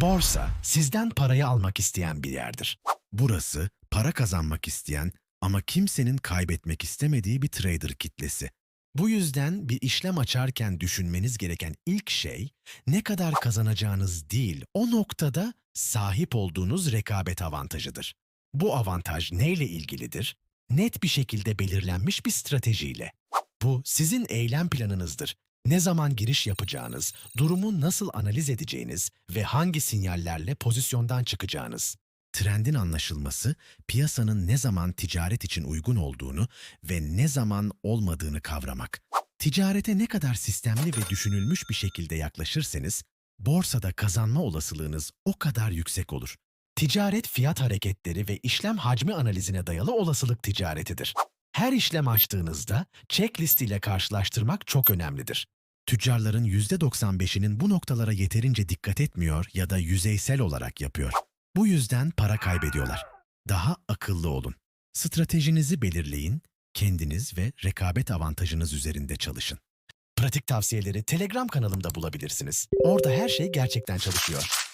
Borsa, sizden parayı almak isteyen bir yerdir. Burası, para kazanmak isteyen ama kimsenin kaybetmek istemediği bir trader kitlesi. Bu yüzden bir işlem açarken düşünmeniz gereken ilk şey, ne kadar kazanacağınız değil, o noktada sahip olduğunuz rekabet avantajıdır. Bu avantaj neyle ilgilidir? Net bir şekilde belirlenmiş bir stratejiyle. Bu sizin eylem planınızdır. Ne zaman giriş yapacağınız, durumu nasıl analiz edeceğiniz ve hangi sinyallerle pozisyondan çıkacağınız. Trendin anlaşılması, piyasanın ne zaman ticaret için uygun olduğunu ve ne zaman olmadığını kavramak. Ticarete ne kadar sistemli ve düşünülmüş bir şekilde yaklaşırsanız, borsada kazanma olasılığınız o kadar yüksek olur. Ticaret fiyat hareketleri ve işlem hacmi analizine dayalı olasılık ticaretidir. Her işlem açtığınızda checklist ile karşılaştırmak çok önemlidir. Tüccarların %95'inin bu noktalara yeterince dikkat etmiyor ya da yüzeysel olarak yapıyor. Bu yüzden para kaybediyorlar. Daha akıllı olun. Stratejinizi belirleyin, kendiniz ve rekabet avantajınız üzerinde çalışın. Pratik tavsiyeleri Telegram kanalımda bulabilirsiniz. Orada her şey gerçekten çalışıyor.